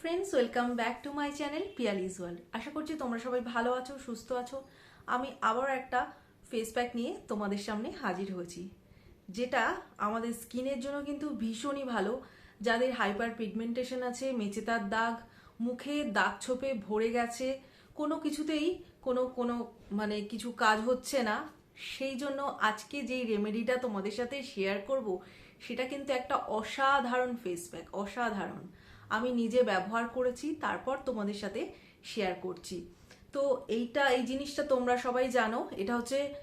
Friends welcome back to my channel Piyali's world আশা করছি তোমরা সবাই ভালো আছো, সুস্থ আছো। আমি আবার একটা ফেস প্যাক নিয়ে তোমাদের সামনে হাজির হয়েছি, যেটা আমাদের স্কিনের জন্য কিন্তু ভীষণই ভালো। যাদের হাইপার পিগমেন্টেশন আছে মেচেতার দাগ, মুখে দাগ ছোপে ভরে গেছে, কোনো কিছুতেই কোনো কোনো মানে কিছু কাজ হচ্ছে না। সেই জন্য আজকে যেই রেমেডিটা তোমাদের সাথে শেয়ার করব, সেটা কিন্তু একটা অসাধারণ ফেস প্যাক অসাধারণ। আমি নিজে ব্যবহার করেছি, তারপর তোমাদের সাথে শেয়ার করছি। তো এইটা, এই জিনিসটা তোমরা সবাই জানো, এটা হচ্ছে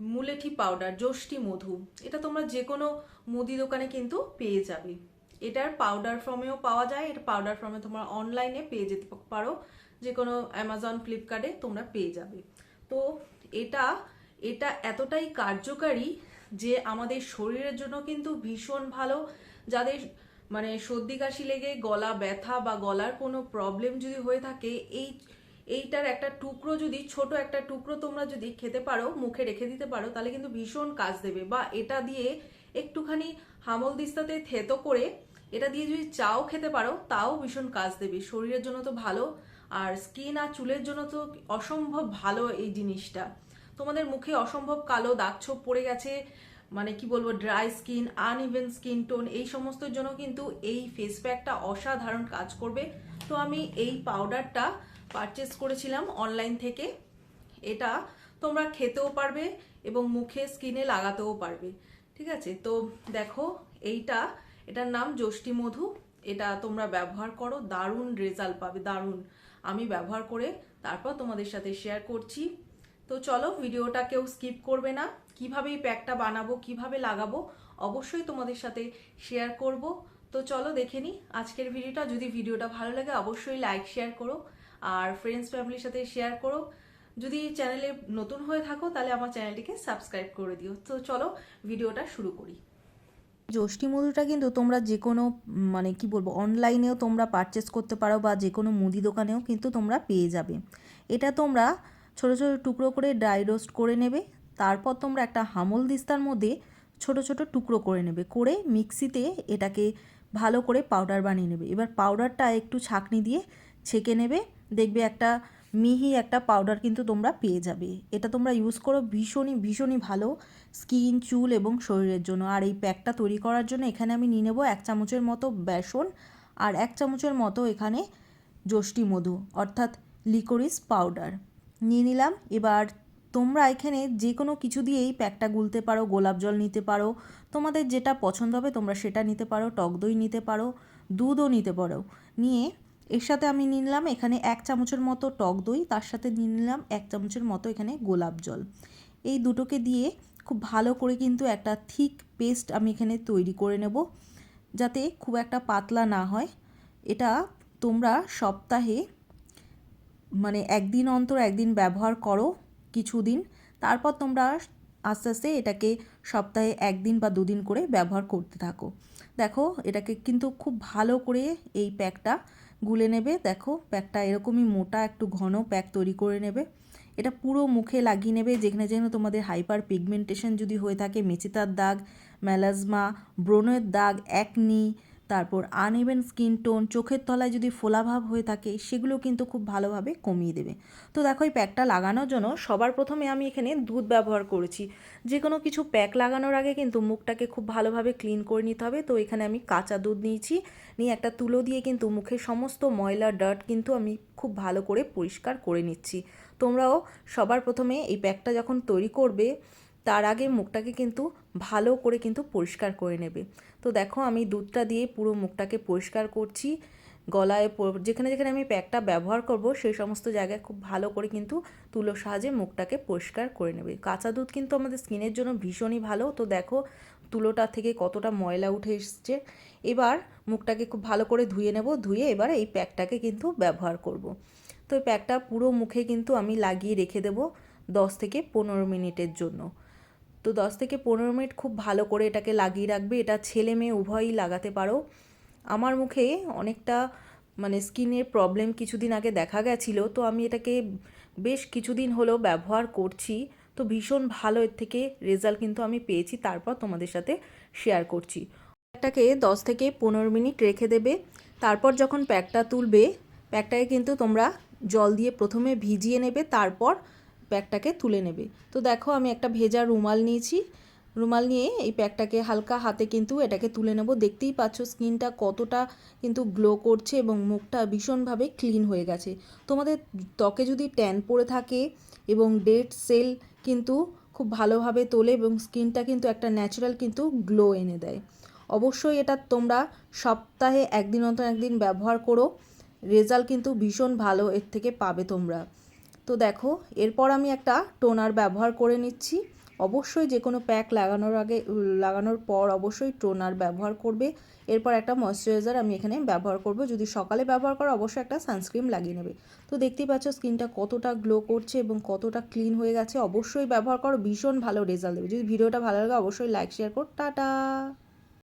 মুলেঠি পাউডার যষ্টি মধু। এটা তোমরা যে কোনো মুদি দোকানে কিন্তু পেয়ে যাবে। এটার পাউডার ফর্মেও পাওয়া যায় এটা পাউডার ফর্মে তোমরা অনলাইনে পেয়ে যেতে পারো। যে কোনো অ্যামাজন ফ্লিপকার্টে তোমরা পেয়ে যাবে। তো এটা এটা এতটাই কার্যকারী যে আমাদের শরীরের জন্য কিন্তু ভীষণ ভালো। যাদের মানে সর্দি কাশি লেগে গলা ব্যথা বা গলার কোনো প্রবলেম যদি হয়ে থাকে, এই, এইটার একটা টুকরো যদি, ছোট একটা টুকরো তোমরা যদি খেতে পারো, মুখে রেখে দিতে পারো, তাহলে কিন্তু ভীষণ কাজ দেবে। বা এটা দিয়ে একটুখানি হামল দিস্তাতে থেতো করে এটা দিয়ে যদি চাও খেতে পারো, তাও ভীষণ কাজ দেবে। শরীরের জন্য তো ভালো, আর স্কিন আর চুলের জন্য তো অসম্ভব ভালো এই জিনিসটা। তোমাদের মুখে অসম্ভব কালো দাগ ছোপ পড়ে গেছে মানে কি বলব dry skin uneven skin tone এই সমস্তর জন্য কিন্তু এই ফেস প্যাকটা অসাধারণ কাজ করবে। তো আমি এই পাউডারটা পারচেস করেছিলাম অনলাইন থেকে। এটা তোমরা খেতেও পারবে এবং মুখে স্কিনে লাগাতেও পারবে। ঠিক আছে? তো দেখো, এইটা, এটার নাম যষ্টি মধু। এটা তোমরা ব্যবহার করো, দারুণ রেজাল্ট পাবে, দারুণ। আমি ব্যবহার করে তারপর তোমাদের সাথে শেয়ার করছি। তো চলো ভিডিওটা কেউ স্কিপ করবে না। কীভাবে এই প্যাকটা বানাবো, কীভাবে লাগাবো, অবশ্যই তোমাদের সাথে শেয়ার করব। তো চলো দেখে নিই আজকের ভিডিওটা। যদি ভিডিওটা ভালো লাগে, অবশ্যই লাইক শেয়ার করো আর ফ্রেন্ডস ফ্যামিলির সাথে শেয়ার করো। যদি চ্যানেলে নতুন হয়ে থাকো, তাহলে আমার চ্যানেলটিকে সাবস্ক্রাইব করে দিও। তো চলো ভিডিওটা শুরু করি। যষ্টি মধুটা কিন্তু তোমরা যে কোনো মানে কি বলব অনলাইনেও তোমরা পারচেস করতে পারো বা যে কোনো মুদি দোকানেও কিন্তু তোমরা পেয়ে যাবে। এটা তোমরা ছোট ছোট টুকরো করে ড্রাই রোস্ট করে নেবে। তারপর তোমরা একটা হামল দিস্তার মধ্যে ছোট ছোট টুকরো করে নেবে। করে মিক্সিতে এটাকে ভালো করে পাউডার বানিয়ে নেবে। এবার পাউডারটা একটু ছাঁকনি দিয়ে ছেঁকে নেবে। দেখবে একটা মিহি একটা পাউডার কিন্তু তোমরা পেয়ে যাবে। এটা তোমরা ইউজ করো ভীষণই ভীষণই ভালো স্কিন চুল এবং শরীরের জন্য। আর এই প্যাকটা তৈরি করার জন্য এখানে আমি নিয়ে নেব এক চামচের মতো বেসন আর এক চামচের মতো এখানে যষ্টি মধু, অর্থাৎ লিকোরিস পাউডার নিয়ে নিলাম। এবার তোমরা এখানে যে কোনো কিছু দিয়েই প্যাকটা গুলতে পারো, গোলাপ জল নিতে পারো, তোমাদের যেটা পছন্দ হবে তোমরা সেটা নিতে পারো, টক দই নিতে পারো, দুধও নিতে পারো। নিয়ে এর সাথে আমি নিলাম এখানে এক চামচের মতো টক দই, তার সাথে নিয়ে নিলাম এক চামচের মতো এখানে গোলাপ জল। এই দুটোকে দিয়ে খুব ভালো করে কিন্তু একটা থিক পেস্ট আমি এখানে তৈরি করে নেব, যাতে খুব একটা পাতলা না হয়। এটা তোমরা সপ্তাহে মানে একদিন অন্তর একদিন ব্যবহার করো কিছুদিন, তারপর তোমরা আস্তে আস্তে এটাকে সপ্তাহে একদিন বা দুদিন করে ব্যবহার করতে থাকো। দেখো, এটাকে কিন্তু খুব ভালো করে এই প্যাকটা গুলে নেবে। দেখো, প্যাকটা এরকমই মোটা, একটু ঘন প্যাক তৈরি করে নেবে। এটা পুরো মুখে লাগিয়ে নেবে, যেখানে যেখানে তোমাদের হাইপার পিগমেন্টেশন যদি হয়ে থাকে, মেচিতার দাগ ম্যালাজমা ব্রণের দাগ, একনি তারপর আনইভেন স্কিন টোন চোখের তলায় যদি ফোলাভাব হয়ে থাকে সেগুলো কিন্তু খুব ভালোভাবে কমিয়ে দেবে। তো দেখো, এই প্যাকটা লাগানোর জন্য সবার প্রথমে আমি এখানে দুধ ব্যবহার করেছি। যে কোনো কিছু প্যাক লাগানোর আগে কিন্তু মুখটাকে খুব ভালোভাবে ক্লিন করে নিতে হবে। তো এখানে আমি কাঁচা দুধ নিয়েছি। নিয়ে একটা তুলো দিয়ে কিন্তু মুখের সমস্ত ময়লা ডার্ট কিন্তু আমি খুব ভালো করে পরিষ্কার করে নিচ্ছি। তোমরাও সবার প্রথমে এই প্যাকটা যখন তৈরি করবে তার আগে মুখটাকে কিন্তু ভালো করে কিন্তু পরিষ্কার করে নেবে। তো দেখো আমি দুধটা দিয়ে পুরো মুখটাকে পরিষ্কার করছি। গলায় যেখানে যেখানে আমি প্যাকটা ব্যবহার করব, সেই সমস্ত জায়গায় খুব ভালো করে কিন্তু তুলোর সাহায্যে মুখটাকে পরিষ্কার করে নেবে। কাঁচা দুধ কিন্তু আমাদের স্কিনের জন্য ভীষণই ভালো। তো দেখো তুলোটা থেকে কতটা ময়লা উঠে এসছে। এবার মুখটাকে খুব ভালো করে ধুয়ে নেব, ধুয়ে এবার এই প্যাকটাকে কিন্তু ব্যবহার করব। তো এই প্যাকটা পুরো মুখে কিন্তু আমি লাগিয়ে রেখে দেবো দশ থেকে পনেরো মিনিটের জন্য। তো দশ থেকে পনেরো মিনিট খুব ভালো করে এটাকে লাগিয়ে রাখবে। এটা ছেলে মেয়ে উভয়ই লাগাতে পারো। আমার মুখে অনেকটা মানে স্কিনের প্রবলেম কিছুদিন আগে দেখা গেছিল, তো আমি এটাকে বেশ কিছুদিন হলেও ব্যবহার করছি। তো ভীষণ ভালো এর থেকে রেজাল্ট কিন্তু আমি পেয়েছি, তারপর তোমাদের সাথে শেয়ার করছি। এটাকে দশ থেকে পনেরো মিনিট রেখে দেবে। তারপর যখন প্যাকটা তুলবে, প্যাকটাকে কিন্তু তোমরা জল দিয়ে প্রথমে ভিজিয়ে নেবে, তারপর প্যাকটাকে তুলে নেবে। তো দেখো আমি একটা ভেজা রুমাল নিয়েছি। রুমাল নিয়ে এই প্যাকটাকে হালকা হাতে কিন্তু এটাকে তুলে নেব। দেখতেই পাচ্ছ স্কিনটা কতটা কিন্তু গ্লো করছে এবং মুখটা ভীষণভাবে ক্লিন হয়ে গেছে। তোমাদের ত্বকে যদি ট্যান পড়ে থাকে এবং ডেড সেল কিন্তু খুব ভালোভাবে তোলে এবং স্কিনটা কিন্তু একটা ন্যাচারাল কিন্তু গ্লো এনে দেয়। অবশ্যই এটা তোমরা সপ্তাহে একদিন অন্তর একদিন ব্যবহার করো। রেজাল্ট কিন্তু ভীষণ ভালো এর থেকে পাবে তোমরা। তো দেখো, এরপর আমি একটা টোনার ব্যবহার করে নিচ্ছি। অবশ্যই যে কোনো প্যাক লাগানোর আগে, লাগানোর পর অবশ্যই টোনার ব্যবহার করবে। এরপর একটা ময়শ্চারাইজার আমি এখানে ব্যবহার করব। যদি সকালে ব্যবহার করো, অবশ্যই একটা সানস্ক্রিন লাগিয়ে নেবে। তো দেখতেই পাচ্ছ, স্কিনটা কতটা গ্লো করছে এবং কতটা ক্লিন হয়ে গেছে। অবশ্যই ব্যবহার করো, ভীষণ ভালো রেজাল্ট দেবে। যদি ভিডিওটা ভালো লাগে, অবশ্যই লাইক, শেয়ার করো। টাটা!